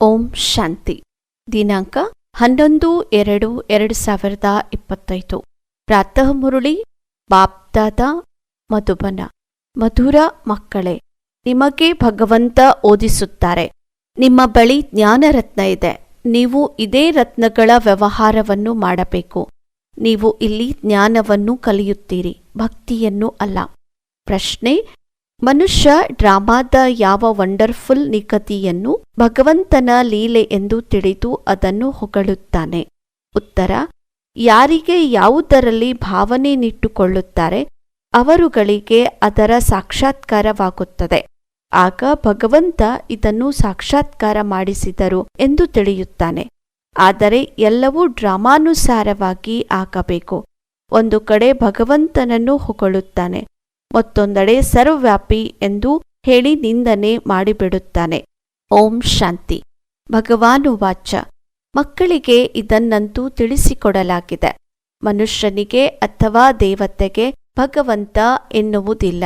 ಓಂ ಶಾಂತಿ. ದಿನಾಂಕ ಹನ್ನೊಂದು ಎರಡು ಎರಡು ಸಾವಿರದ ಇಪ್ಪತ್ತೈದು. ಪ್ರಾತಃ ಮುರುಳಿ, ಬಾಪ್ದಾದ ಮಧುಬನ. ಮಧುರ ಮಕ್ಕಳೇ, ನಿಮಗೆ ಭಗವಂತ ಓದಿಸುತ್ತಾರೆ. ನಿಮ್ಮ ಬಳಿ ಜ್ಞಾನರತ್ನ ಇದೆ. ನೀವು ಇದೇ ರತ್ನಗಳ ವ್ಯವಹಾರವನ್ನು ಮಾಡಬೇಕು. ನೀವು ಇಲ್ಲಿ ಜ್ಞಾನವನ್ನು ಕಲಿಯುತ್ತೀರಿ, ಭಕ್ತಿಯನ್ನು ಅಲ್ಲ. ಪ್ರಶ್ನೆ ಮನುಷ್ಯ ಡ್ರಾಮಾದ ಯಾವ ವಂಡರ್ಫುಲ್ ನಿಖತಿಯನ್ನು ಭಗವಂತನ ಲೀಲೆ ಎಂದು ತಿಳಿದು ಅದನ್ನು ಹೊಗಳುತ್ತಾನೆ. ಉತ್ತರ, ಯಾರಿಗೆ ಯಾವುದರಲ್ಲಿ ಭಾವನೆ ನಿಟ್ಟುಕೊಳ್ಳುತ್ತಾರೆ, ಅವರುಗಳಿಗೆ ಅದರ ಸಾಕ್ಷಾತ್ಕಾರವಾಗುತ್ತದೆ. ಆಗ ಭಗವಂತ ಇದನ್ನು ಸಾಕ್ಷಾತ್ಕಾರ ಮಾಡಿಸಿದರು ಎಂದು ತಿಳಿಯುತ್ತಾನೆ. ಆದರೆ ಎಲ್ಲವೂ ಡ್ರಾಮಾನುಸಾರವಾಗಿ ಆಗಬೇಕು. ಒಂದು ಕಡೆ ಭಗವಂತನನ್ನು ಹೊಗಳುತ್ತಾನೆ ಮತ್ತೊಂದೆಡೆ ಸರ್ವವ್ಯಾಪಿ ಎಂದು ಹೇಳಿ ನಿಂದನೆ ಮಾಡಿಬಿಡುತ್ತಾನೆ. ಓಂ ಶಾಂತಿ. ಭಗವಾನು ವಾಚ ಮಕ್ಕಳಿಗೆ ಇದನ್ನಂತೂ ತಿಳಿಸಿಕೊಡಲಾಗಿದೆ. ಮನುಷ್ಯನಿಗೆ ಅಥವಾ ದೇವತೆಗೆ ಭಗವಂತ ಎನ್ನುವುದಿಲ್ಲ.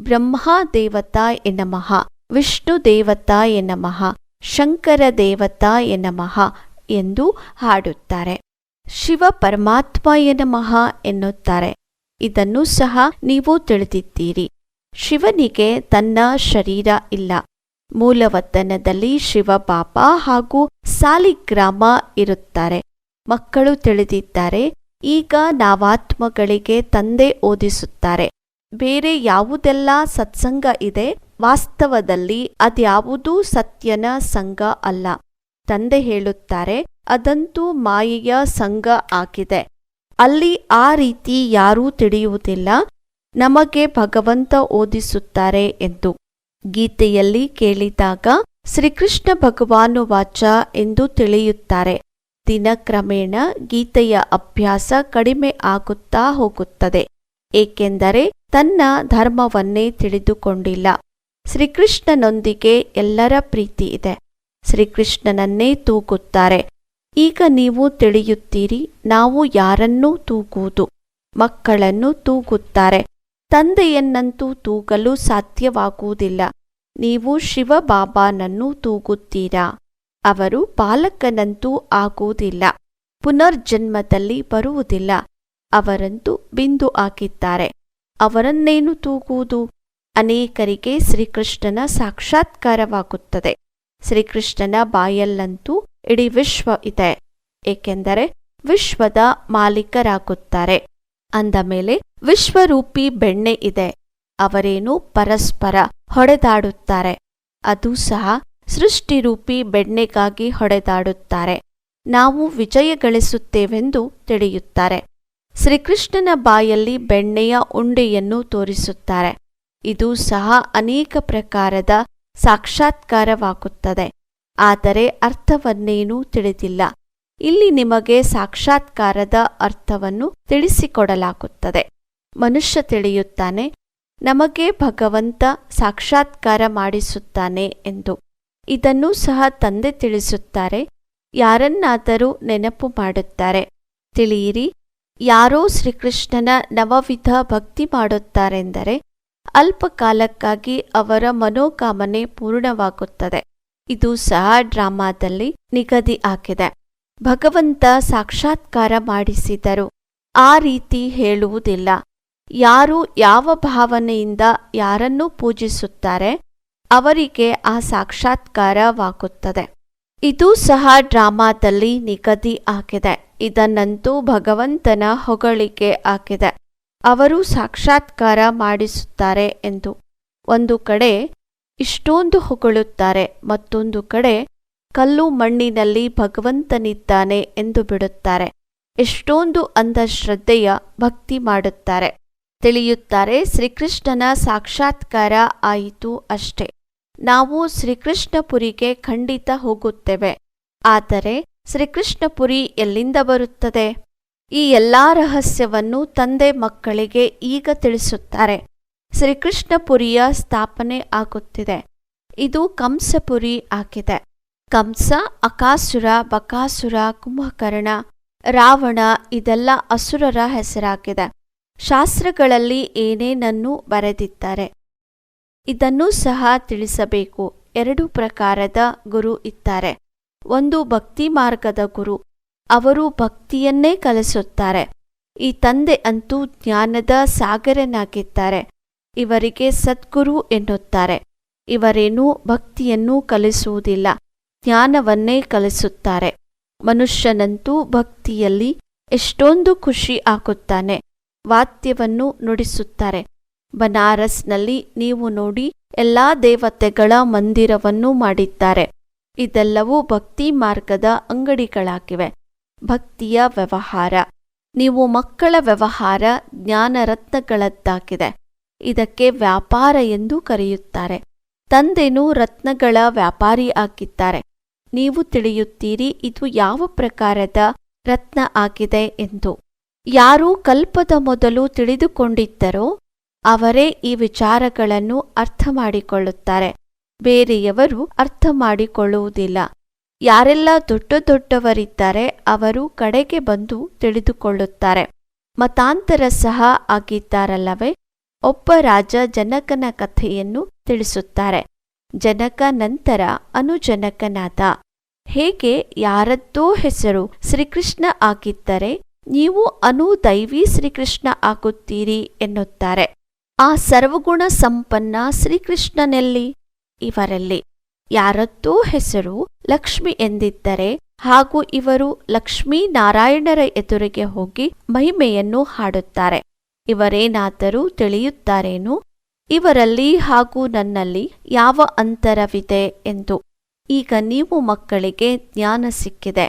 ಬ್ರಹ್ಮ ದೇವತಾ ಎನ್ನಮಃ ವಿಷ್ಣು ದೇವತಾ ಎನಮಃ, ಶಂಕರ ದೇವತಾ ಎನ್ನಮಃ ಎಂದು ಹಾಡುತ್ತಾರೆ. ಶಿವ ಪರಮಾತ್ಮ ಎನ್ನಮಃ ಎನ್ನುತ್ತಾರೆ. ಇದನ್ನು ಸಹ ನೀವು ತಿಳಿದಿದ್ದೀರಿ. ಶಿವನಿಗೆ ತನ್ನ ಶರೀರ ಇಲ್ಲ. ಮೂಲವತನದಲ್ಲಿ ಶಿವಬಾಬಾ ಹಾಗೂ ಸಾಲಿಗ್ರಾಮ ಇರುತ್ತಾರೆ. ಮಕ್ಕಳು ತಿಳಿದಿದ್ದಾರೆ, ಈಗ ನಾವಾತ್ಮಗಳಿಗೆ ತಂದೆ ಓದಿಸುತ್ತಾರೆ. ಬೇರೆ ಯಾವುದೆಲ್ಲ ಸತ್ಸಂಗ ಇದೆ? ವಾಸ್ತವದಲ್ಲಿ ಅದ್ಯಾವುದೂ ಸತ್ಯನ ಸಂಘ ಅಲ್ಲ. ತಂದೆ ಹೇಳುತ್ತಾರೆ, ಅದಂತೂ ಮಾಯೆಯ ಸಂಘ ಆಗಿದೆ. ಅಲ್ಲಿ ಆ ರೀತಿ ಯಾರೂ ತಿಳಿಯುವುದಿಲ್ಲ. ನಮಗೆ ಭಗವಂತ ಓದಿಸುತ್ತಾರೆ ಎಂದು ಗೀತೆಯಲ್ಲಿ ಕೇಳಿದಾಗ ಶ್ರೀಕೃಷ್ಣ ಭಗವಾನು ವಾಚ ಎಂದು ತಿಳಿಯುತ್ತಾರೆ. ದಿನಕ್ರಮೇಣ ಗೀತೆಯ ಅಭ್ಯಾಸ ಕಡಿಮೆ ಆಗುತ್ತಾ ಹೋಗುತ್ತದೆ. ಏಕೆಂದರೆ ತನ್ನ ಧರ್ಮವನ್ನೇ ತಿಳಿದುಕೊಂಡಿಲ್ಲ. ಶ್ರೀಕೃಷ್ಣನೊಂದಿಗೆ ಎಲ್ಲರ ಪ್ರೀತಿ ಇದೆ. ಶ್ರೀಕೃಷ್ಣನನ್ನೇ ತೂಗುತ್ತಾರೆ. ಈಗ ನೀವು ತಿಳಿಯುತ್ತೀರಿ, ನಾವು ಯಾರನ್ನೂ ತೂಗುವುದು, ಮಕ್ಕಳನ್ನು ತೂಗುತ್ತಾರೆ. ತಂದೆಯನ್ನಂತೂ ತೂಗಲು ಸಾಧ್ಯವಾಗುವುದಿಲ್ಲ. ನೀವು ಶಿವಬಾಬಾನನ್ನು ತೂಗುತ್ತೀರಾ? ಅವರು ಬಾಲಕನಂತೂ ಆಗುವುದಿಲ್ಲ, ಪುನರ್ಜನ್ಮದಲ್ಲಿ ಬರುವುದಿಲ್ಲ. ಅವರಂತೂ ಬಿಂದು ಆಗಿದ್ದಾರೆ ಅವರನ್ನೇನು ತೂಗುವುದು? ಅನೇಕರಿಗೆ ಶ್ರೀಕೃಷ್ಣನ ಸಾಕ್ಷಾತ್ಕಾರವಾಗುತ್ತದೆ. ಶ್ರೀಕೃಷ್ಣನ ಬಾಯಲ್ಲಂತೂ ಇಡೀ ವಿಶ್ವ ಇದೆ. ಏಕೆಂದರೆ ವಿಶ್ವದ ಮಾಲೀಕರಾಗುತ್ತಾರೆ. ಅಂದ ಮೇಲೆ ವಿಶ್ವರೂಪಿ ಬೆಣ್ಣೆ ಇದೆ. ಅವರೇನು ಪರಸ್ಪರ ಹೊಡೆದಾಡುತ್ತಾರೆ. ಅದು ಸಹ ಸೃಷ್ಟಿರೂಪಿ ಬೆಣ್ಣೆಗಾಗಿ ಹೊಡೆದಾಡುತ್ತಾರೆ. ನಾವು ವಿಜಯ ಗಳಿಸುತ್ತೇವೆಂದು ತಿಳಿಯುತ್ತಾರೆ. ಶ್ರೀಕೃಷ್ಣನ ಬಾಯಲ್ಲಿ ಬೆಣ್ಣೆಯ ಉಂಡೆಯನ್ನು ತೋರಿಸುತ್ತಾರೆ. ಇದು ಸಹ ಅನೇಕ ಪ್ರಕಾರದ ಸಾಕ್ಷಾತ್ಕಾರವಾಗುತ್ತದೆ. ಆದರೆ ಅರ್ಥವನ್ನೇನೂ ತಿಳಿದಿಲ್ಲ. ಇಲ್ಲಿ ನಿಮಗೆ ಸಾಕ್ಷಾತ್ಕಾರದ ಅರ್ಥವನ್ನು ತಿಳಿಸಿಕೊಡಲಾಗುತ್ತದೆ. ಮನುಷ್ಯ ತಿಳಿಯುತ್ತಾನೆ, ನಮಗೆ ಭಗವಂತ ಸಾಕ್ಷಾತ್ಕಾರ ಮಾಡಿಸುತ್ತಾನೆ ಎಂದು. ಇದನ್ನು ಸಹ ತಂದೆ ತಿಳಿಸುತ್ತಾರೆ, ಯಾರನ್ನಾದರೂ ನೆನಪು ಮಾಡುತ್ತಾರೆ. ತಿಳಿಯಿರಿ, ಯಾರೋ ಶ್ರೀಕೃಷ್ಣನ ನವವಿಧ ಭಕ್ತಿ ಮಾಡುತ್ತಾರೆಂದರೆ, ಅಲ್ಪಕಾಲಕ್ಕಾಗಿ ಅವರ ಮನೋಕಾಮನೆ ಪೂರ್ಣವಾಗುತ್ತದೆ. ಇದು ಸಹ ಡ್ರಾಮಾದಲ್ಲಿ ನಿಗದಿ ಆಗಿದೆ. ಭಗವಂತ ಸಾಕ್ಷಾತ್ಕಾರ ಮಾಡಿಸಿದರು. ಆ ರೀತಿ ಹೇಳುವುದಿಲ್ಲ. ಯಾರು ಯಾವ ಭಾವನೆಯಿಂದ ಯಾರನ್ನು ಪೂಜಿಸುತ್ತಾರೆ ಅವರಿಗೆ ಆ ಸಾಕ್ಷಾತ್ಕಾರವಾಗುತ್ತದೆ. ಇದು ಸಹ ಡ್ರಾಮಾದಲ್ಲಿ ನಿಗದಿ ಆಗಿದೆ. ಇದನ್ನಂತೂ ಭಗವಂತನ ಹೊಗಳಿಕೆ ಆಗಿದೆ. ಅವರು ಸಾಕ್ಷಾತ್ಕಾರ ಮಾಡಿಸುತ್ತಾರೆ ಎಂದು. ಒಂದು ಕಡೆ ಇಷ್ಟೊಂದು ಹೊಗಳುತ್ತಾರೆ, ಮತ್ತೊಂದು ಕಡೆ ಕಲ್ಲು ಮಣ್ಣಿನಲ್ಲಿ ಭಗವಂತನಿದ್ದಾನೆ ಎಂದು ಬಿಡುತ್ತಾರೆ. ಎಷ್ಟೊಂದು ಅಂಧಶ್ರದ್ಧೆಯ ಭಕ್ತಿ ಮಾಡುತ್ತಾರೆ. ತಿಳಿಯುತ್ತಾರೆ, ಶ್ರೀಕೃಷ್ಣನ ಸಾಕ್ಷಾತ್ಕಾರ ಆಯಿತು ಅಷ್ಟೇ. ನಾವು ಶ್ರೀಕೃಷ್ಣಪುರಿಗೆ ಖಂಡಿತ ಹೋಗುತ್ತೇವೆ. ಆದರೆ ಶ್ರೀಕೃಷ್ಣಪುರಿ ಎಲ್ಲಿಂದ ಬರುತ್ತದೆ? ಈ ಎಲ್ಲಾ ರಹಸ್ಯವನ್ನು ತಂದೆ ಮಕ್ಕಳಿಗೆ ಈಗ ತಿಳಿಸುತ್ತಾರೆ. ಶ್ರೀಕೃಷ್ಣಪುರಿಯ ಸ್ಥಾಪನೆ ಆಗುತ್ತಿದೆ. ಇದು ಕಂಸಪುರಿ ಆಗಿದೆ. ಕಂಸ, ಅಕಾಸುರ, ಬಕಾಸುರ, ಕುಂಭಕರ್ಣ, ರಾವಣ ಇದೆಲ್ಲ ಅಸುರರ ಹೆಸರಾಗಿದೆ. ಶಾಸ್ತ್ರಗಳಲ್ಲಿ ಏನೇನನ್ನು ಬರೆದಿದ್ದಾರೆ? ಇದನ್ನು ಸಹ ತಿಳಿಸಬೇಕು. ಎರಡು ಪ್ರಕಾರದ ಗುರು ಇದ್ದಾರೆ. ಒಂದು ಭಕ್ತಿ ಮಾರ್ಗದ ಗುರು. ಅವರು ಭಕ್ತಿಯನ್ನೇ ಕಲಿಸುತ್ತಾರೆ. ಈ ತಂದೆ ಅಂತೂ ಜ್ಞಾನದ ಸಾಗರನಾಗಿದ್ದಾರೆ. ಇವರಿಗೆ ಸದ್ಗುರು ಎನ್ನುತ್ತಾರೆ. ಇವರೇನೂ ಭಕ್ತಿಯನ್ನು ಕಲಿಸುವುದಿಲ್ಲ, ಜ್ಞಾನವನ್ನೇ ಕಲಿಸುತ್ತಾರೆ. ಮನುಷ್ಯನಂತೂ ಭಕ್ತಿಯಲ್ಲಿ ಎಷ್ಟೊಂದು ಖುಷಿ ಹಾಕುತ್ತಾನೆ, ವಾದ್ಯವನ್ನು ನುಡಿಸುತ್ತಾರೆ. ಬನಾರಸ್ನಲ್ಲಿ ನೀವು ನೋಡಿ ಎಲ್ಲಾ ದೇವತೆಗಳ ಮಂದಿರವನ್ನು ಮಾಡಿದ್ದಾರೆ. ಇದೆಲ್ಲವೂ ಭಕ್ತಿ ಮಾರ್ಗದ ಅಂಗಡಿಗಳಾಗಿವೆ. ಭಕ್ತಿಯ ವ್ಯವಹಾರ, ನೀವು ಮಕ್ಕಳ ವ್ಯವಹಾರ ಜ್ಞಾನರತ್ನಗಳದ್ದಾಗಿದೆ. ಇದಕ್ಕೆ ವ್ಯಾಪಾರ ಎಂದು ಕರೆಯುತ್ತಾರೆ. ತಂದೆನು ರತ್ನಗಳ ವ್ಯಾಪಾರಿ ಆಗಿದ್ದಾರೆ. ನೀವು ತಿಳಿಯುತ್ತೀರಿ, ಇದು ಯಾವ ಪ್ರಕಾರದ ರತ್ನ ಆಗಿದೆ ಎಂದು. ಯಾರು ಕಲ್ಪದ ಮೊದಲು ತಿಳಿದುಕೊಂಡಿದ್ದರೋ, ಅವರೇ ಈ ವಿಚಾರಗಳನ್ನು ಅರ್ಥ ಮಾಡಿಕೊಳ್ಳುತ್ತಾರೆ ಬೇರೆಯವರು ಅರ್ಥ ಮಾಡಿಕೊಳ್ಳುವುದಿಲ್ಲ ಯಾರೆಲ್ಲ ದೊಡ್ಡ ದೊಡ್ಡವರಿದ್ದಾರೆ, ಅವರು ಕಡೆಗೆ ಬಂದು ತಿಳಿದುಕೊಳ್ಳುತ್ತಾರೆ. ಮತಾಂತರ ಸಹ ಆಗಿದ್ದಾರಲ್ಲವೇ? ಒಬ್ಬ ರಾಜ ಜನಕನ ಕಥೆಯನ್ನು ತಿಳಿಸುತ್ತಾರೆ. ಜನಕ ನಂತರ ಅನುಜನಕನಾದ. ಹೇಗೆ ಯಾರದ್ದೋ ಹೆಸರು ಶ್ರೀಕೃಷ್ಣ ಆಗಿದ್ದರೆ ನೀವು ಅನು ದೈವಿ ಶ್ರೀಕೃಷ್ಣ ಆಗುತ್ತೀರಿ ಎನ್ನುತ್ತಾರೆ. ಆ ಸರ್ವಗುಣ ಸಂಪನ್ನ ಶ್ರೀಕೃಷ್ಣನೆಲ್ಲಿ ಇವರಲ್ಲಿ. ಯಾರದ್ದೋ ಹೆಸರು ಲಕ್ಷ್ಮಿ ಎಂದಿದ್ದರೆ ಹಾಗೂ ಇವರು ಲಕ್ಷ್ಮೀನಾರಾಯಣರ ಎದುರಿಗೆ ಹೋಗಿ ಮಹಿಮೆಯನ್ನು ಹಾಡುತ್ತಾರೆ. ಇವರೇನಾದರೂ ತಿಳಿಯುತ್ತಾರೇನು? ಇವರಲ್ಲಿ ಹಾಗೂ ನನ್ನಲ್ಲಿ ಯಾವ ಅಂತರವಿದೆ ಎಂದು. ಈಗ ನೀವು ಮಕ್ಕಳಿಗೆ ಜ್ಞಾನ ಸಿಕ್ಕಿದೆ.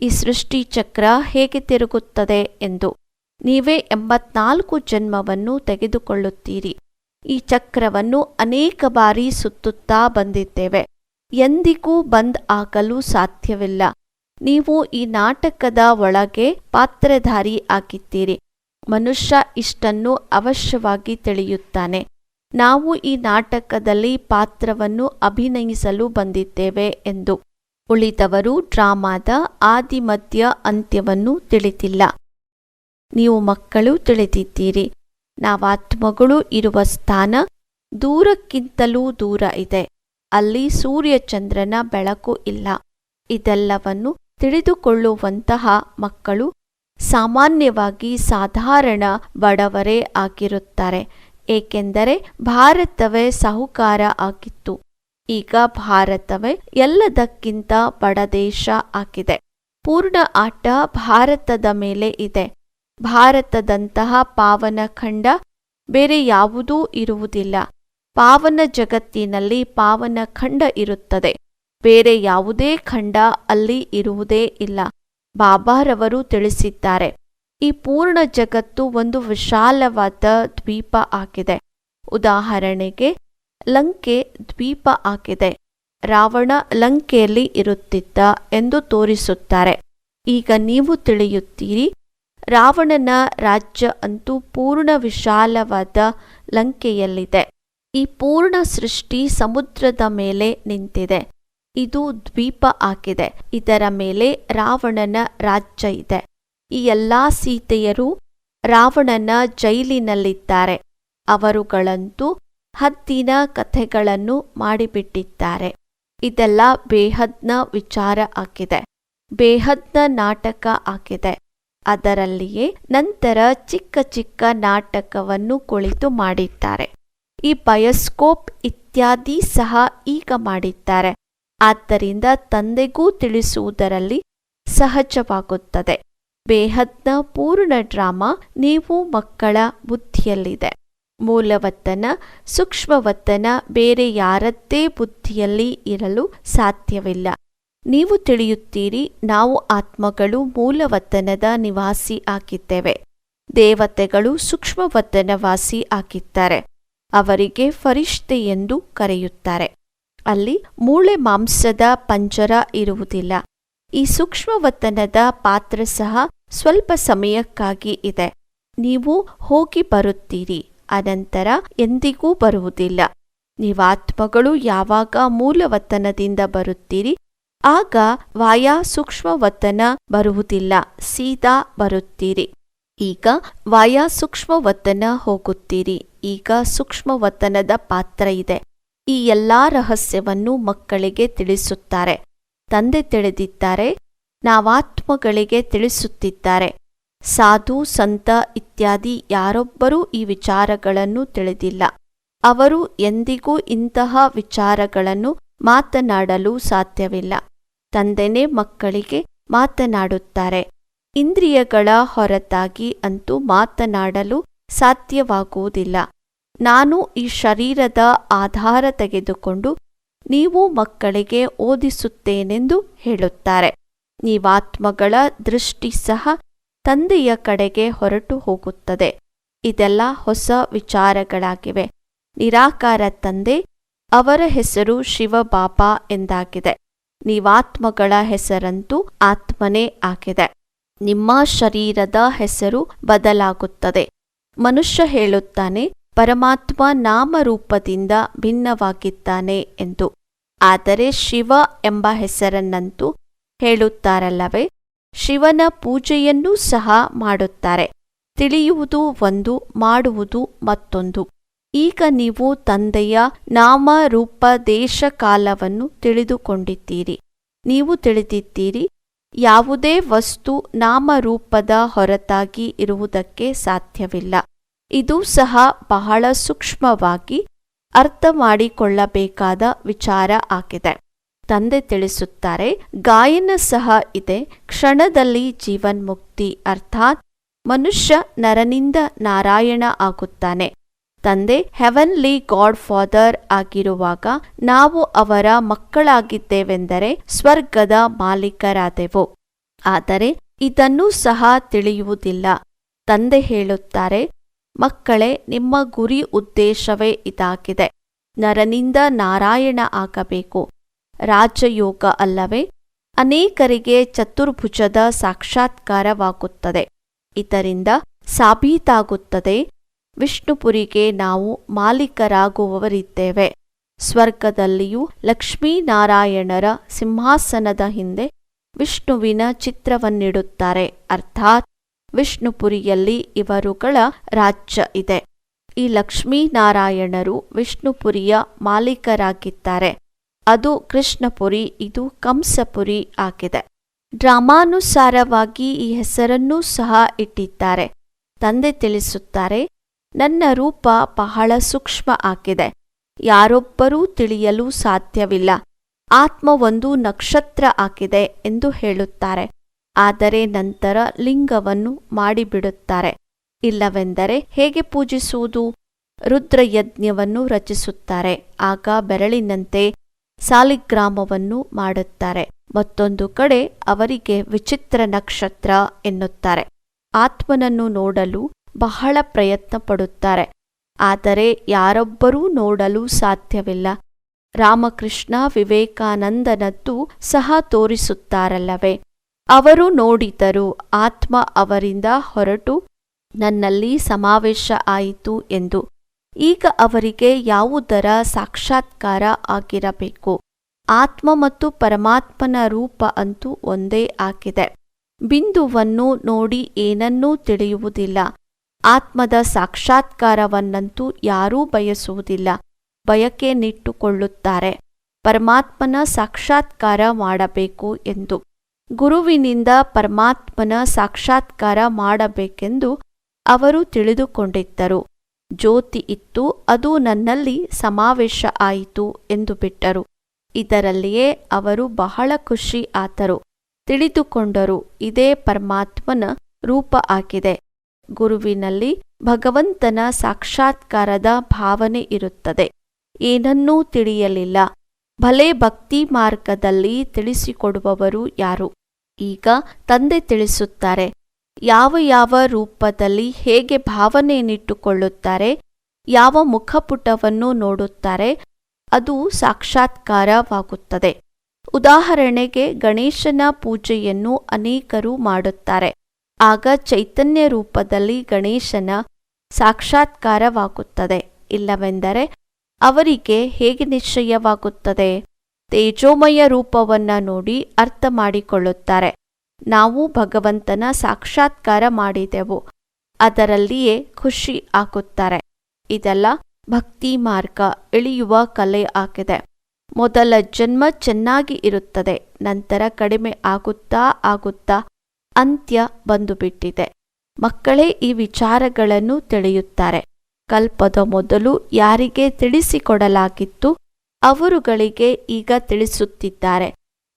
ಈ ಸೃಷ್ಟಿ ಚಕ್ರ ಹೇಗೆ ತಿರುಗುತ್ತದೆ ಎಂದು. ನೀವೇ ಎಂಬತ್ನಾಲ್ಕು ಜನ್ಮವನ್ನು ತೆಗೆದುಕೊಳ್ಳುತ್ತೀರಿ. ಈ ಚಕ್ರವನ್ನು ಅನೇಕ ಬಾರಿ ಸುತ್ತುತ್ತಾ ಬಂದಿದ್ದೇವೆ. ಎಂದಿಗೂ ಬಂದ್ ಆಗಲು ಸಾಧ್ಯವಿಲ್ಲ. ನೀವು ಈ ನಾಟಕದ ಒಳಗೆ ಪಾತ್ರಧಾರಿ ಆಗಿದ್ದೀರಿ. ಮನುಷ್ಯ ಇಷ್ಟನ್ನು ಅವಶ್ಯವಾಗಿ ತಿಳಿಯುತ್ತಾನೆ. ನಾವು ಈ ನಾಟಕದಲ್ಲಿ ಪಾತ್ರವನ್ನು ಅಭಿನಯಿಸಲು ಬಂದಿದ್ದೇವೆ ಎಂದು. ಉಳಿದವರು ಡ್ರಾಮಾದ ಆದಿಮಧ್ಯ ಅಂತ್ಯವನ್ನು ತಿಳಿದಿಲ್ಲ. ನೀವು ಮಕ್ಕಳು ತಿಳಿದಿದ್ದೀರಿ. ನಾವಾತ್ಮಗಳು ಇರುವ ಸ್ಥಾನ ದೂರಕ್ಕಿಂತಲೂ ದೂರ ಇದೆ. ಅಲ್ಲಿ ಸೂರ್ಯಚಂದ್ರನ ಬೆಳಕು ಇಲ್ಲ. ಇದೆಲ್ಲವನ್ನು ತಿಳಿದುಕೊಳ್ಳುವಂತಹ ಮಕ್ಕಳು ಸಾಮಾನ್ಯವಾಗಿ ಸಾಧಾರಣ ಬಡವರೇ ಆಗಿರುತ್ತಾರೆ. ಏಕೆಂದರೆ ಭಾರತವೇ ಸಾಹುಕಾರ ಆಗಿತ್ತು. ಈಗ ಭಾರತವೇ ಎಲ್ಲದಕ್ಕಿಂತ ಬಡ ದೇಶ ಆಗಿದೆ. ಪೂರ್ಣ ಆಟ ಭಾರತದ ಮೇಲೆ ಇದೆ. ಭಾರತದಂತಹ ಪಾವನ ಖಂಡ ಬೇರೆ ಯಾವುದೂ ಇರುವುದಿಲ್ಲ. ಪಾವನ ಜಗತ್ತಿನಲ್ಲಿ ಪಾವನ ಖಂಡ ಇರುತ್ತದೆ. ಬೇರೆ ಯಾವುದೇ ಖಂಡ ಅಲ್ಲಿ ಇರುವುದೇ ಇಲ್ಲ. ಬಾಬಾರವರು ತಿಳಿಸಿದ್ದಾರೆ. ಈ ಪೂರ್ಣ ಜಗತ್ತು ಒಂದು ವಿಶಾಲವಾದ ದ್ವೀಪ ಆಗಿದೆ. ಉದಾಹರಣೆಗೆ, ಲಂಕೆ ದ್ವೀಪ ಆಗಿದೆ. ರಾವಣ ಲಂಕೆಯಲ್ಲಿ ಇರುತ್ತಿದ್ದ ಎಂದು ತೋರಿಸುತ್ತಾರೆ. ಈಗ ನೀವು ತಿಳಿಯುತ್ತೀರಿ, ರಾವಣನ ರಾಜ್ಯ ಅಂತೂ ಪೂರ್ಣ ವಿಶಾಲವಾದ ಲಂಕೆಯಲ್ಲಿದೆ. ಈ ಪೂರ್ಣ ಸೃಷ್ಟಿ ಸಮುದ್ರದ ಮೇಲೆ ನಿಂತಿದೆ. ಇದು ದ್ವೀಪ ಆಗಿದೆ. ಇದರ ಮೇಲೆ ರಾವಣನ ರಾಜ್ಯ ಇದೆ. ಈ ಎಲ್ಲಾ ಸೀತೆಯರು ರಾವಣನ ಜೈಲಿನಲ್ಲಿದ್ದಾರೆ. ಅವರುಗಳಂತೂ ಹದ್ದಿನ ಕಥೆಗಳನ್ನು ಮಾಡಿಬಿಟ್ಟಿದ್ದಾರೆ. ಇದೆಲ್ಲ ಬೇಹದ್ನ ವಿಚಾರ ಆಗಿದೆ. ಬೇಹದ್ನ ನಾಟಕ ಆಗಿದೆ. ಅದರಲ್ಲಿಯೇ ನಂತರ ಚಿಕ್ಕ ಚಿಕ್ಕ ನಾಟಕವನ್ನು ಕುಳಿತು ಮಾಡಿದ್ದಾರೆ. ಈ ಬಯೋಸ್ಕೋಪ್ ಇತ್ಯಾದಿ ಸಹ ಈಗ ಮಾಡಿದ್ದಾರೆ. ಆದ್ದರಿಂದ ತಂದೆಗೂ ತಿಳಿಸುವುದರಲ್ಲಿ ಸಹಜವಾಗುತ್ತದೆ. ಬೇಹದ್ನ ಪೂರ್ಣ ಡ್ರಾಮಾ ನೀವು ಮಕ್ಕಳ ಬುದ್ಧಿಯಲ್ಲಿದೆ. ಮೂಲವತ್ತನ, ಸೂಕ್ಷ್ಮವತ್ತನ ಬೇರೆ ಯಾರದ್ದೇ ಬುದ್ಧಿಯಲ್ಲಿ ಇರಲು ಸಾಧ್ಯವಿಲ್ಲ. ನೀವು ತಿಳಿಯುತ್ತೀರಿ, ನಾವು ಆತ್ಮಗಳು ಮೂಲವತ್ತನದ ನಿವಾಸಿ ಆಗಿದ್ದೇವೆ. ದೇವತೆಗಳು ಸೂಕ್ಷ್ಮವತ್ತನವಾಸಿ ಆಗಿದ್ದಾರೆ. ಅವರಿಗೆ ಫರಿಷ್ಠೆ ಎಂದು ಕರೆಯುತ್ತಾರೆ. ಅಲ್ಲಿ ಮೂಳೆ ಮಾಂಸದ ಪಂಜರ ಇರುವುದಿಲ್ಲ. ಈ ಸೂಕ್ಷ್ಮವತನದ ಪಾತ್ರ ಸಹ ಸ್ವಲ್ಪ ಸಮಯಕ್ಕಾಗಿ ಇದೆ. ನೀವು ಹೋಗಿ ಬರುತ್ತೀರಿ, ಅನಂತರ ಎಂದಿಗೂ ಬರುವುದಿಲ್ಲ. ನೀವಾತ್ಮಗಳು ಯಾವಾಗ ಮೂಲವತನದಿಂದ ಬರುತ್ತೀರಿ, ಆಗ ವಾಯಾ ಸೂಕ್ಷ್ಮವತನ ಬರುವುದಿಲ್ಲ, ಸೀದಾ ಬರುತ್ತೀರಿ. ಈಗ ವಾಯಾ ಸೂಕ್ಷ್ಮವತನ ಹೋಗುತ್ತೀರಿ, ಈಗ ಸೂಕ್ಷ್ಮವತನದ ಪಾತ್ರ ಇದೆ. ಈ ಎಲ್ಲಾ ರಹಸ್ಯವನ್ನು ಮಕ್ಕಳಿಗೆ ತಿಳಿಸುತ್ತಾರೆ. ತಂದೆ ತಿಳಿದಿದ್ದಾರೆ, ನಾವಾತ್ಮಗಳಿಗೆ ತಿಳಿಸುತ್ತಿದ್ದಾರೆ. ಸಾಧು, ಸಂತ ಇತ್ಯಾದಿ ಯಾರೊಬ್ಬರೂ ಈ ವಿಚಾರಗಳನ್ನು ತಿಳಿದಿಲ್ಲ. ಅವರು ಎಂದಿಗೂ ಇಂತಹ ವಿಚಾರಗಳನ್ನು ಮಾತನಾಡಲು ಸಾಧ್ಯವಿಲ್ಲ. ತಂದೆನೇ ಮಕ್ಕಳಿಗೆ ಮಾತನಾಡುತ್ತಾರೆ. ಇಂದ್ರಿಯಗಳ ಹೊರತಾಗಿ ಅಂತೂ ಮಾತನಾಡಲು ಸಾಧ್ಯವಾಗುವುದಿಲ್ಲ. ನಾನು ಈ ಶರೀರದ ಆಧಾರ ತೆಗೆದುಕೊಂಡು ನೀವು ಮಕ್ಕಳಿಗೆ ಓದಿಸುತ್ತೇನೆಂದು ಹೇಳುತ್ತಾರೆ. ನೀವಾತ್ಮಗಳ ದೃಷ್ಟಿ ಸಹ ತಂದೆಯ ಕಡೆಗೆ ಹೊರಟು ಹೋಗುತ್ತದೆ. ಇದೆಲ್ಲ ಹೊಸ ವಿಚಾರಗಳಾಗಿವೆ. ನಿರಾಕಾರ ತಂದೆ ಅವರ ಹೆಸರು ಶಿವಬಾಬಾ ಎಂದಾಗಿದೆ. ನೀವಾತ್ಮಗಳ ಹೆಸರಂತೂ ಆತ್ಮನೇ ಆಗಿದೆ. ನಿಮ್ಮ ಶರೀರದ ಹೆಸರು ಬದಲಾಗುತ್ತದೆ. ಮನುಷ್ಯ ಹೇಳುತ್ತಾನೆ ಪರಮಾತ್ಮ ನಾಮರೂಪದಿಂದ ಭಿನ್ನವಾಗಿದ್ದಾನೆ ಎಂದು. ಆದರೆ ಶಿವ ಎಂಬ ಹೆಸರನ್ನಂತೂ ಹೇಳುತ್ತಾರಲ್ಲವೇ? ಶಿವನ ಪೂಜೆಯನ್ನೂ ಸಹ ಮಾಡುತ್ತಾರೆ. ತಿಳಿಯುವುದು ಒಂದು, ಮಾಡುವುದು ಮತ್ತೊಂದು. ಈಗ ನೀವು ತಂದೆಯ ನಾಮ ರೂಪ ದೇಶ ಕಾಲವನ್ನು ತಿಳಿದುಕೊಂಡಿದ್ದೀರಿ. ನೀವು ತಿಳಿದಿದ್ದೀರಿ, ಯಾವುದೇ ವಸ್ತು ನಾಮರೂಪದ ಹೊರತಾಗಿ ಇರುವುದಕ್ಕೆ ಸಾಧ್ಯವಿಲ್ಲ. ಇದು ಸಹ ಬಹಳ ಸೂಕ್ಷ್ಮವಾಗಿ ಅರ್ಥ ಮಾಡಿಕೊಳ್ಳಬೇಕಾದ ವಿಚಾರ ಆಗಿದೆ. ತಂದೆ ತಿಳಿಸುತ್ತಾರೆ, ಗಾಯನ ಸಹ ಇದೆ. ಕ್ಷಣದಲ್ಲಿ ಜೀವನ್ಮುಕ್ತಿ ಅರ್ಥಾತ್ ಮನುಷ್ಯ ನರನಿಂದ ನಾರಾಯಣ ಆಗುತ್ತಾನೆ. ತಂದೆ ಹೆವನ್ಲಿ ಗಾಡ್ ಫಾದರ್ ಆಗಿರುವಾಗ ನಾವು ಅವರ ಮಕ್ಕಳಾಗಿದ್ದೇವೆಂದರೆ ಸ್ವರ್ಗದ ಮಾಲೀಕರಾದೆವು. ಆದರೆ ಇದನ್ನೂ ಸಹ ತಿಳಿಯುವುದಿಲ್ಲ. ತಂದೆ ಹೇಳುತ್ತಾರೆ ಮಕ್ಕಳೇ, ನಿಮ್ಮ ಗುರಿ ಉದ್ದೇಶವೇ ಇದಾಗಿದೆ. ನರನಿಂದ ನಾರಾಯಣ ಆಗಬೇಕು. ರಾಜಯೋಗ ಅಲ್ಲವೇ? ಅನೇಕರಿಗೆ ಚತುರ್ಭುಜದ ಸಾಕ್ಷಾತ್ಕಾರವಾಗುತ್ತದೆ. ಇದರಿಂದ ಸಾಬೀತಾಗುತ್ತದೆ. ವಿಷ್ಣುಪುರಿಗೆ ನಾವು ಮಾಲೀಕರಾಗುವವರಿದ್ದೇವೆ. ಸ್ವರ್ಗದಲ್ಲಿಯೂ ಲಕ್ಷ್ಮೀನಾರಾಯಣರ ಸಿಂಹಾಸನದ ಹಿಂದೆ ವಿಷ್ಣುವಿನ ಚಿತ್ರವನ್ನಿಡುತ್ತಾರೆ. ಅರ್ಥಾತ್ ವಿಷ್ಣುಪುರಿಯಲ್ಲಿ ಇವರುಗಳ ರಾಜ್ಯ ಇದೆ. ಈ ಲಕ್ಷ್ಮೀನಾರಾಯಣರು ವಿಷ್ಣುಪುರಿಯ ಮಾಲೀಕರಾಗಿದ್ದಾರೆ. ಅದು ಕೃಷ್ಣಪುರಿ, ಇದು ಕಂಸಪುರಿ ಆಗಿದೆ. ಡ್ರಾಮಾನುಸಾರವಾಗಿ ಈ ಹೆಸರನ್ನೂ ಸಹ ಇಟ್ಟಿದ್ದಾರೆ. ತಂದೆ ತಿಳಿಸುತ್ತಾರೆ, ನನ್ನ ರೂಪ ಬಹಳ ಸೂಕ್ಷ್ಮ ಆಗಿದೆ. ಯಾರೊಬ್ಬರೂ ತಿಳಿಯಲು ಸಾಧ್ಯವಿಲ್ಲ. ಆತ್ಮ ಒಂದು ನಕ್ಷತ್ರ ಆಗಿದೆ ಎಂದು ಹೇಳುತ್ತಾರೆ. ಆದರೆ ನಂತರ ಲಿಂಗವನ್ನು ಮಾಡಿಬಿಡುತ್ತಾರೆ. ಇಲ್ಲವೆಂದರೆ ಹೇಗೆ ಪೂಜಿಸುವುದು? ರುದ್ರಯಜ್ಞವನ್ನು ರಚಿಸುತ್ತಾರೆ. ಆಗ ಬೆರಳಿನಂತೆ ಸಾಲಿಗ್ರಾಮವನ್ನು ಮಾಡುತ್ತಾರೆ. ಮತ್ತೊಂದು ಕಡೆ ಅವರಿಗೆ ವಿಚಿತ್ರ ನಕ್ಷತ್ರ ಎನ್ನುತ್ತಾರೆ. ಆತ್ಮನನ್ನು ನೋಡಲು ಬಹಳ ಪ್ರಯತ್ನ ಪಡುತ್ತಾರೆ ಆದರೆ ಯಾರೊಬ್ಬರೂ ನೋಡಲು ಸಾಧ್ಯವಿಲ್ಲ. ರಾಮಕೃಷ್ಣ ವಿವೇಕಾನಂದನದ್ದು ಸಹ ತೋರಿಸುತ್ತಾರಲ್ಲವೇ? ಅವರು ನೋಡಿದರು, ಆತ್ಮ ಅವರಿಂದ ಹೊರಟು ನನ್ನಲ್ಲಿ ಸಮಾವೇಶ ಆಯಿತು ಎಂದು. ಈಗ ಅವರಿಗೆ ಯಾವುದರ ಸಾಕ್ಷಾತ್ಕಾರ ಆಗಿರಬೇಕು? ಆತ್ಮ ಮತ್ತು ಪರಮಾತ್ಮನ ರೂಪ ಅಂತೂ ಒಂದೇ ಆಗಿದೆ. ಬಿಂದುವನ್ನು ನೋಡಿ ಏನನ್ನೂ ತಿಳಿಯುವುದಿಲ್ಲ. ಆತ್ಮದ ಸಾಕ್ಷಾತ್ಕಾರವನ್ನಂತೂ ಯಾರೂ ಬಯಸುವುದಿಲ್ಲ. ಬಯಕೆ ನಿಟ್ಟುಕೊಳ್ಳುತ್ತಾರೆ ಪರಮಾತ್ಮನ ಸಾಕ್ಷಾತ್ಕಾರ ಮಾಡಬೇಕು ಎಂದು. ಗುರುವಿನಿಂದ ಪರಮಾತ್ಮನ ಸಾಕ್ಷಾತ್ಕಾರ ಮಾಡಬೇಕೆಂದು ಅವರು ತಿಳಿದುಕೊಂಡಿದ್ದರು. ಜ್ಯೋತಿ ಇತ್ತು, ಅದು ನನ್ನಲ್ಲಿ ಸಮಾವೇಶ ಆಯಿತು ಎಂದು ಬಿಟ್ಟರು. ಇದರಲ್ಲಿಯೇ ಅವರು ಬಹಳ ಖುಷಿ ಆತರು. ತಿಳಿದುಕೊಂಡರು, ಇದೇ ಪರಮಾತ್ಮನ ರೂಪ ಆಗಿದೆ. ಗುರುವಿನಲ್ಲಿ ಭಗವಂತನ ಸಾಕ್ಷಾತ್ಕಾರದ ಭಾವನೆ ಇರುತ್ತದೆ. ಏನನ್ನೂ ತಿಳಿಯಲಿಲ್ಲ. ಭಲೆ ಭಕ್ತಿ ಮಾರ್ಗದಲ್ಲಿ ತಿಳಿಸಿಕೊಡುವವರು ಯಾರು? ಈಗ ತಂದೆ ತಿಳಿಸುತ್ತಾರೆ, ಯಾವ ಯಾವ ರೂಪದಲ್ಲಿ ಹೇಗೆ ಭಾವನೆಯನ್ನಿಟ್ಟುಕೊಳ್ಳುತ್ತಾರೆ, ಯಾವ ಮುಖಪುಟವನ್ನು ನೋಡುತ್ತಾರೆ, ಅದು ಸಾಕ್ಷಾತ್ಕಾರವಾಗುತ್ತದೆ. ಉದಾಹರಣೆಗೆ ಗಣೇಶನ ಪೂಜೆಯನ್ನು ಅನೇಕರು ಮಾಡುತ್ತಾರೆ, ಆಗ ಚೈತನ್ಯ ರೂಪದಲ್ಲಿ ಗಣೇಶನ ಸಾಕ್ಷಾತ್ಕಾರವಾಗುತ್ತದೆ, ಇಲ್ಲವೆಂದರೆ ಅವರಿಗೆ ಹೇಗೆ ನಿಶ್ಚಯವಾಗುತ್ತದೆ? ತೇಜೋಮಯ ರೂಪವನ್ನ ನೋಡಿ ಅರ್ಥ ಮಾಡಿಕೊಳ್ಳುತ್ತಾರೆ. ನಾವು ಭಗವಂತನ ಸಾಕ್ಷಾತ್ಕಾರ ಮಾಡಿದೆವು. ಅದರಲ್ಲಿಯೇ ಖುಷಿ ಹಾಕುತ್ತಾರೆ. ಇದೆಲ್ಲ ಭಕ್ತಿ ಮಾರ್ಗ ಇಳಿಯುವ ಕಲೆ ಆಗಿದೆ. ಮೊದಲ ಜನ್ಮ ಚೆನ್ನಾಗಿ ಇರುತ್ತದೆ, ನಂತರ ಕಡಿಮೆ ಆಗುತ್ತಾ ಆಗುತ್ತಾ ಅಂತ್ಯ ಬಂದುಬಿಟ್ಟಿದೆ. ಮಕ್ಕಳೇ ಈ ವಿಚಾರಗಳನ್ನು ತಿಳಿಯುತ್ತಾರೆ. ಕಲ್ಪದ ಮೊದಲು ಯಾರಿಗೆ ತಿಳಿಸಿಕೊಡಲಾಗಿತ್ತು? ಅವರುಗಳಿಗೆ ಈಗ ತಿಳಿಸುತ್ತಿದ್ದಾರೆ.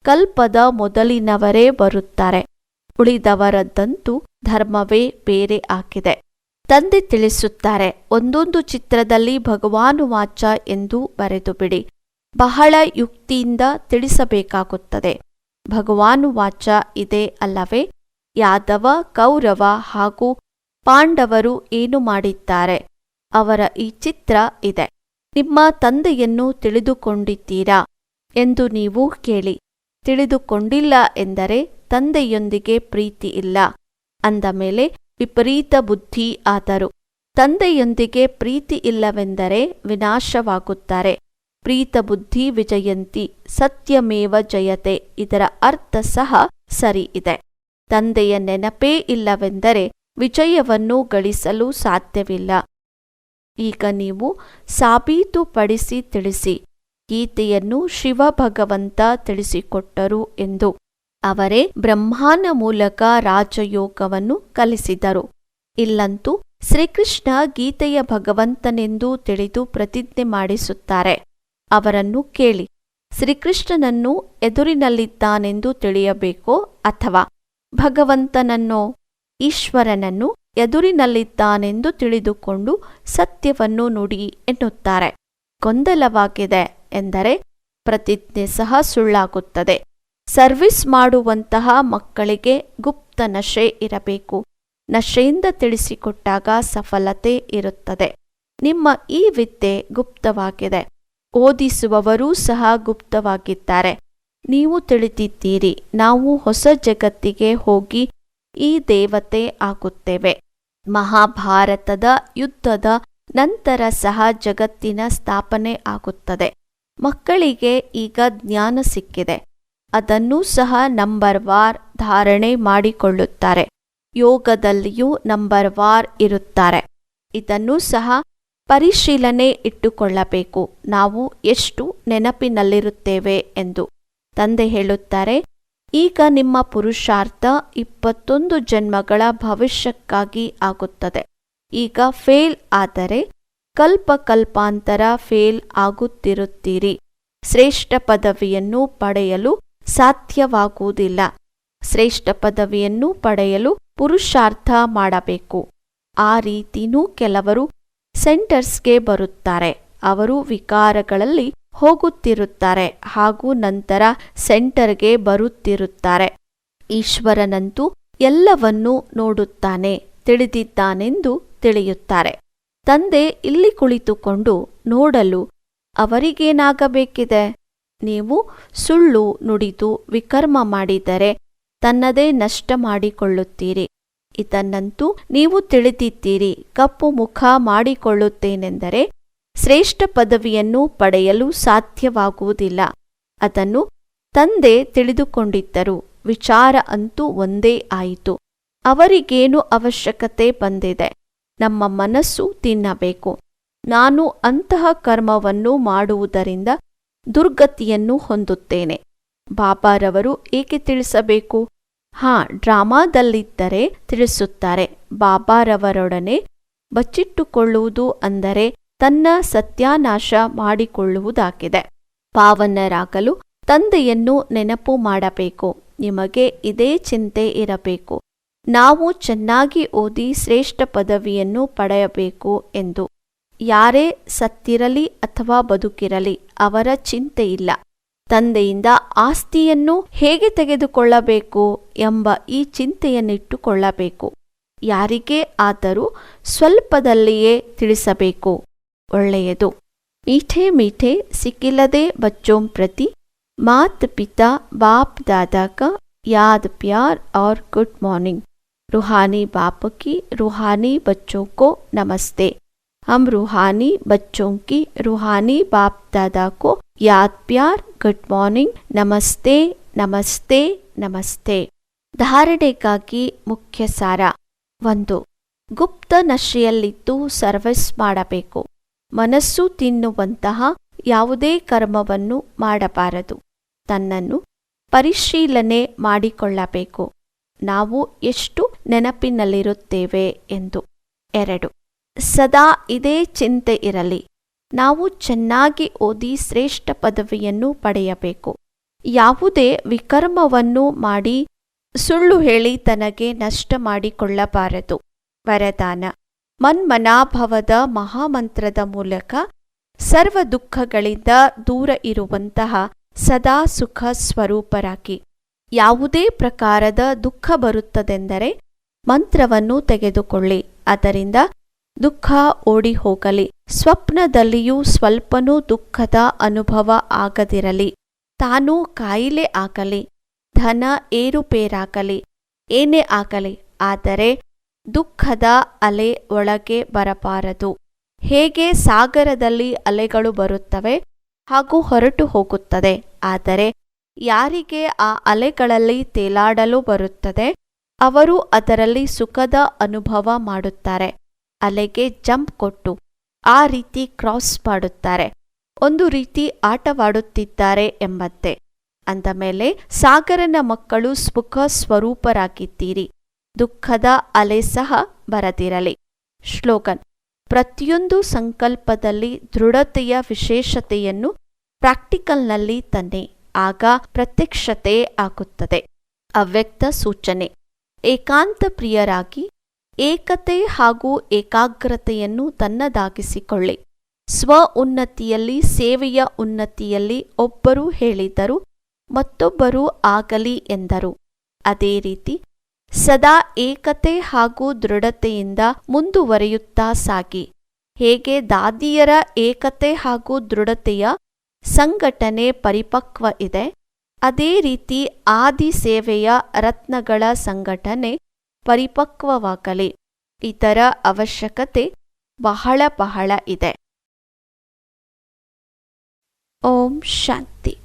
ಕಲ್ಪದ ಮೊದಲಿನವರೇ ಬರುತ್ತಾರೆ. ಉಳಿದವರದ್ದಂತೂ ಧರ್ಮವೇ ಬೇರೆ ಆಗಿದೆ. ತಂದೆ ತಿಳಿಸುತ್ತಾರೆ, ಒಂದೊಂದು ಚಿತ್ರದಲ್ಲಿ ಭಗವಾನು ವಾಚ ಎಂದು ಬರೆದು ಬಿಡಿ. ಬಹಳ ಯುಕ್ತಿಯಿಂದ ತಿಳಿಸಬೇಕಾಗುತ್ತದೆ. ಭಗವಾನು ವಾಚ ಇದೆ ಅಲ್ಲವೇ? ಯಾದವ, ಕೌರವ ಹಾಗೂ ಪಾಂಡವರು ಏನು ಮಾಡಿದ್ದಾರೆ? ಅವರ ಈ ಚಿತ್ರ ಇದೆ. ನಿಮ್ಮ ತಂದೆಯನ್ನು ತಿಳಿದುಕೊಂಡಿದ್ದೀರಾ ಎಂದು ನೀವು ಕೇಳಿ. ತಿಳಿದುಕೊಂಡಿಲ್ಲ ಎಂದರೆ ತಂದೆಯೊಂದಿಗೆ ಪ್ರೀತಿ ಇಲ್ಲ. ಅಂದ ಮೇಲೆ ವಿಪರೀತ ಬುದ್ಧಿ ಆದರು. ತಂದೆಯೊಂದಿಗೆ ಪ್ರೀತಿ ಇಲ್ಲವೆಂದರೆ ವಿನಾಶವಾಗುತ್ತಾರೆ. ಪ್ರೀತ ಬುದ್ಧಿ ವಿಜಯಂತಿ ಸತ್ಯಮೇವ ಜಯತೆ ಇದರ ಅರ್ಥ ಸಹ ಸರಿ ಇದೆ. ತಂದೆಯ ನೆನಪೇ ಇಲ್ಲವೆಂದರೆ ವಿಜಯವನ್ನು ಗಳಿಸಲು ಸಾಧ್ಯವಿಲ್ಲ. ಈಗ ನೀವು ಸಾಬೀತುಪಡಿಸಿ ತಿಳಿಸಿ, ಗೀತೆಯನ್ನು ಶಿವ ಭಗವಂತ ತಿಳಿಸಿಕೊಟ್ಟರು ಎಂದು. ಅವರೇ ಬ್ರಹ್ಮಾನ ಮೂಲಕ ರಾಜಯೋಗವನ್ನು ಕಲಿಸಿದರು. ಇಲ್ಲಂತೂ ಶ್ರೀಕೃಷ್ಣ ಗೀತೆಯ ಭಗವಂತನೆಂದು ತಿಳಿದು ಪ್ರತಿಜ್ಞೆ ಮಾಡಿಸುತ್ತಾರೆ. ಅವರನ್ನು ಕೇಳಿ, ಶ್ರೀಕೃಷ್ಣನನ್ನು ಎದುರಿನಲ್ಲಿದ್ದಾನೆಂದು ತಿಳಿಯಬೇಕೋ ಅಥವಾ ಭಗವಂತನನ್ನೋ, ಈಶ್ವರನನ್ನು ಎದುರಿನಲ್ಲಿದ್ದಾನೆಂದು ತಿಳಿದುಕೊಂಡು ಸತ್ಯವನ್ನು ನುಡಿ ಎನ್ನುತ್ತಾರೆ. ಗೊಂದಲವಾಗಿದೆ ಎಂದರೆ ಪ್ರತಿಜ್ಞೆ ಸಹ ಸುಳ್ಳಾಗುತ್ತದೆ. ಸರ್ವಿಸ್ ಮಾಡುವಂತಹ ಮಕ್ಕಳಿಗೆ ಗುಪ್ತ ನಶೆ ಇರಬೇಕು. ನಶೆಯಿಂದ ತಿಳಿಸಿಕೊಟ್ಟಾಗ ಸಫಲತೆ ಇರುತ್ತದೆ. ನಿಮ್ಮ ಈ ವಿದ್ಯೆ ಗುಪ್ತವಾಗಿದೆ. ಓದಿಸುವವರೂ ಸಹ ಗುಪ್ತವಾಗಿದ್ದಾರೆ. ನೀವು ತಿಳಿದಿದ್ದೀರಿ. ನಾವು ಹೊಸ ಜಗತ್ತಿಗೆ ಹೋಗಿ ಈ ದೇವತೆ ಆಗುತ್ತೇವೆ. ಮಹಾಭಾರತದ ಯುದ್ಧದ ನಂತರ ಸಹ ಜಗತ್ತಿನ ಸ್ಥಾಪನೆ ಆಗುತ್ತದೆ. ಮಕ್ಕಳಿಗೆ ಈಗ ಜ್ಞಾನ ಸಿಕ್ಕಿದೆ. ಅದನ್ನೂ ಸಹ ನಂಬರ್ ವಾರ್ ಧಾರಣೆ ಮಾಡಿಕೊಳ್ಳುತ್ತಾರೆ. ಯೋಗದಲ್ಲಿಯೂ ನಂಬರ್ ವಾರ್ ಇರುತ್ತಾರೆ. ಇದನ್ನೂ ಸಹ ಪರಿಶೀಲನೆ ಇಟ್ಟುಕೊಳ್ಳಬೇಕು. ನಾವು ಎಷ್ಟು ನೆನಪಿನಲ್ಲಿರುತ್ತೇವೆ ಎಂದು ತಂದೆ ಹೇಳುತ್ತಾರೆ ಈಗ ನಿಮ್ಮ ಪುರುಷಾರ್ಥ ಇಪ್ಪತ್ತೊಂದು ಜನ್ಮಗಳ ಭವಿಷ್ಯಕ್ಕಾಗಿ ಆಗುತ್ತದೆ. ಈಗ ಫೇಲ್ ಆದರೆ ಕಲ್ಪ ಕಲ್ಪಾಂತರ ಫೇಲ್ ಆಗುತ್ತಿರುತ್ತೀರಿ. ಶ್ರೇಷ್ಠ ಪದವಿಯನ್ನು ಪಡೆಯಲು ಸಾಧ್ಯವಾಗುವುದಿಲ್ಲ. ಶ್ರೇಷ್ಠ ಪದವಿಯನ್ನು ಪಡೆಯಲು ಪುರುಷಾರ್ಥ ಮಾಡಬೇಕು. ಆ ರೀತಿನೂ ಕೆಲವರು ಸೆಂಟರ್ಸ್ಗೆ ಬರುತ್ತಾರೆ. ಅವರು ವಿಕಾರಗಳಲ್ಲಿ ಹೋಗುತ್ತಿರುತ್ತಾರೆ ಹಾಗೂ ನಂತರ ಸೆಂಟರ್ಗೆ ಬರುತ್ತಿರುತ್ತಾರೆ. ಈಶ್ವರನಂತೂ ಎಲ್ಲವನ್ನೂ ನೋಡುತ್ತಾನೆ, ತಿಳಿದಿದ್ದಾನೆಂದು ತಿಳಿಯುತ್ತಾರೆ. ತಂದೆ ಇಲ್ಲಿ ಕುಳಿತುಕೊಂಡು ನೋಡಲು, ಅವರಿಗೇನಾಗಬೇಕಿದೆ? ನೀವು ಸುಳ್ಳು ನುಡಿದು ವಿಕರ್ಮ ಮಾಡಿದರೆ ತನ್ನದೇ ನಷ್ಟ ಮಾಡಿಕೊಳ್ಳುತ್ತೀರಿ. ಇದನ್ನಂತೂ ನೀವು ತಿಳಿದಿದ್ದೀರಿ, ಕಪ್ಪು ಮುಖ ಮಾಡಿಕೊಳ್ಳುತ್ತೇನೆಂದರೆ ಶ್ರೇಷ್ಠ ಪದವಿಯನ್ನು ಪಡೆಯಲು ಸಾಧ್ಯವಾಗುವುದಿಲ್ಲ. ಅದನ್ನು ತಂದೆ ತಿಳಿದುಕೊಂಡಿದ್ದರು. ವಿಚಾರ ಅಂತೂ ಒಂದೇ ಆಯಿತು. ಅವರಿಗೇನು ಅವಶ್ಯಕತೆ ಬಂದಿದೆ? ನಮ್ಮ ಮನಸ್ಸು ತಿನ್ನಬೇಕು. ನಾನು ಅಂತಹ ಕರ್ಮವನ್ನು ಮಾಡುವುದರಿಂದ ದುರ್ಗತಿಯನ್ನು ಹೊಂದುತ್ತೇನೆ. ಬಾಬಾರವರು ಏಕೆ ತಿಳಿಸಬೇಕು? ಹಾ, ಡ್ರಾಮಾದಲ್ಲಿದ್ದರೆ ತಿಳಿಸುತ್ತಾರೆ. ಬಾಬಾರವರೊಡನೆ ಬಚ್ಚಿಟ್ಟುಕೊಳ್ಳುವುದು ಅಂದರೆ ತನ್ನ ಸತ್ಯಾನಾಶ ಮಾಡಿಕೊಳ್ಳುವುದಾಗಿದೆ. ಪಾವನ್ನರಾಗಲು ತಂದೆಯನ್ನು ನೆನಪು ಮಾಡಬೇಕು. ನಿಮಗೆ ಇದೇ ಚಿಂತೆ ಇರಬೇಕು. ನಾವು ಚೆನ್ನಾಗಿ ಓದಿ ಶ್ರೇಷ್ಠ ಪದವಿಯನ್ನು ಪಡೆಯಬೇಕು ಎಂದು. ಯಾರೇ ಸತ್ತಿರಲಿ ಅಥವಾ ಬದುಕಿರಲಿ, ಅವರ ಚಿಂತೆ ಇಲ್ಲ. ತಂದೆಯಿಂದ ಆಸ್ತಿಯನ್ನು ಹೇಗೆ ತೆಗೆದುಕೊಳ್ಳಬೇಕು ಎಂಬ ಈ ಚಿಂತೆಯನ್ನಿಟ್ಟುಕೊಳ್ಳಬೇಕು. ಯಾರಿಗೇ ಆದರೂ ಸ್ವಲ್ಪದಲ್ಲಿಯೇ ತಿಳಿಸಬೇಕು. ಒಳ್ಳೆಯದು ಮೀಠೆ ಮೀಠೆ ಸಿಕ್ಕಿಲ್ಲದೆ ಬಚ್ಚೋಂ ಪ್ರತಿ ಮಾತ್ ಪಿತಾ ಬಾಪ್ दादा का याद प्यार और गुड मॉर्निंग रूहानी बाप की रूहानी बच्चों को नमस्ते हम रूहानी बच्चों की रूहानी बाप दादा को याद प्यार गुड मॉर्निंग ನಮಸ್ತೆ ನಮಸ್ತೆ ನಮಸ್ತೆ ಧಾರಣೆಗಾಗಿ ಮುಖ್ಯ ಸಾರ ಒಂದು ಗುಪ್ತ ನಶೆಯಲ್ಲಿದ್ದು ಸರ್ವಿಸ್ ಮಾಡಬೇಕು ಮನಸ್ಸು ತಿನ್ನುವಂತಹ ಯಾವುದೇ ಕರ್ಮವನ್ನು ಮಾಡಬಾರದು. ತನ್ನನ್ನು ಪರಿಶೀಲನೆ ಮಾಡಿಕೊಳ್ಳಬೇಕು. ನಾವು ಎಷ್ಟು ನೆನಪಿನಲ್ಲಿರುತ್ತೇವೆ ಎಂದು. ಎರಡು. ಸದಾ ಇದೇ ಚಿಂತೆ ಇರಲಿ. ನಾವು ಚೆನ್ನಾಗಿ ಓದಿ ಶ್ರೇಷ್ಠ ಪದವಿಯನ್ನು ಪಡೆಯಬೇಕು. ಯಾವುದೇ ವಿಕರ್ಮವನ್ನು ಮಾಡಿ ಸುಳ್ಳು ಹೇಳಿ ತನಗೆ ನಷ್ಟ ಮಾಡಿಕೊಳ್ಳಬಾರದು. ವರದಾನ. ಮನ್ಮನಾಭವದ ಮಹಾಮಂತ್ರದ ಮೂಲಕ ಸರ್ವ ದುಃಖಗಳಿಂದ ದೂರ ಇರುವಂತಹ ಸದಾ ಸುಖ ಸ್ವರೂಪರಾಗಿ. ಯಾವುದೇ ಪ್ರಕಾರದ ದುಃಖ ಬರುತ್ತದೆಂದರೆ ಮಂತ್ರವನ್ನು ತೆಗೆದುಕೊಳ್ಳಿ. ಅದರಿಂದ ದುಃಖ ಓಡಿ ಹೋಗಲಿ. ಸ್ವಪ್ನದಲ್ಲಿಯೂ ಸ್ವಲ್ಪನೂ ದುಃಖದ ಅನುಭವ ಆಗದಿರಲಿ. ತಾನು ಕಾಯಿಲೆ ಆಗಲಿ. ಧನ ಏರುಪೇರಾಗಲಿ. ಏನೇ ಆಗಲಿ. ಆದರೆ ದುಃಖದ ಅಲೆ ಒಳಗೆ ಬರಬಾರದು. ಹೇಗೆ ಸಾಗರದಲ್ಲಿ ಅಲೆಗಳು ಬರುತ್ತವೆ ಹಾಗೂ ಹೊರಟು ಹೋಗುತ್ತದೆ. ಆದರೆ ಯಾರಿಗೆ ಆ ಅಲೆಗಳಲ್ಲಿ ತೇಲಾಡಲು ಬರುತ್ತದೆ, ಅವರು ಅದರಲ್ಲಿ ಸುಖದ ಅನುಭವ ಮಾಡುತ್ತಾರೆ. ಅಲೆಗೆ ಜಂಪ್ ಕೊಟ್ಟು ಆ ರೀತಿ ಕ್ರಾಸ್ ಮಾಡುತ್ತಾರೆ. ಒಂದು ರೀತಿ ಆಟವಾಡುತ್ತಿದ್ದಾರೆ ಎಂಬಂತೆ. ಅಂದಮೇಲೆ ಸಾಗರನ ಮಕ್ಕಳು ಸುಖ ಸ್ವರೂಪರಾಗಿದ್ದೀರಿ. ದುಃಖದ ಅಲೆ ಸಹ ಬರದಿರಲಿ. ಶ್ಲೋಗನ್ ಪ್ರತಿಯೊಂದು ಸಂಕಲ್ಪದಲ್ಲಿ ದೃಢತೆಯ ವಿಶೇಷತೆಯನ್ನು ಪ್ರಾಕ್ಟಿಕಲ್ನಲ್ಲಿ ತನ್ನಿ, ಆಗ ಪ್ರತ್ಯಕ್ಷತೆ ಆಗುತ್ತದೆ. ಅವ್ಯಕ್ತ ಸೂಚನೆ, ಏಕಾಂತ ಪ್ರಿಯರಾಗಿ ಏಕತೆ ಹಾಗೂ ಏಕಾಗ್ರತೆಯನ್ನು ತನ್ನದಾಗಿಸಿಕೊಳ್ಳಿ. ಸ್ವ ಉನ್ನತಿಯಲ್ಲಿ, ಸೇವೆಯ ಉನ್ನತಿಯಲ್ಲಿ ಒಬ್ಬರು ಹೇಳಿದರು, ಮತ್ತೊಬ್ಬರು ಆಗಲಿ ಎಂದರು. ಅದೇ ರೀತಿ ಸದಾ ಏಕತೆ ಹಾಗೂ ದೃಢತೆಯಿಂದ ಮುಂದುವರೆಯುತ್ತಾ ಸಾಗಿ. ಹೇಗೆ ದಾದಿಯರ ಏಕತೆ ಹಾಗೂ ದೃಢತೆಯ ಸಂಘಟನೆ ಪರಿಪಕ್ವ ಇದೆ, ಅದೇ ರೀತಿ ಆದಿ ಸೇವೆಯ ರತ್ನಗಳ ಸಂಘಟನೆ ಪರಿಪಕ್ವವಾಗಲಿ ಇದರ ಅವಶ್ಯಕತೆ ಬಹಳ ಬಹಳ ಇದೆ. ಓಂ ಶಾಂತಿ.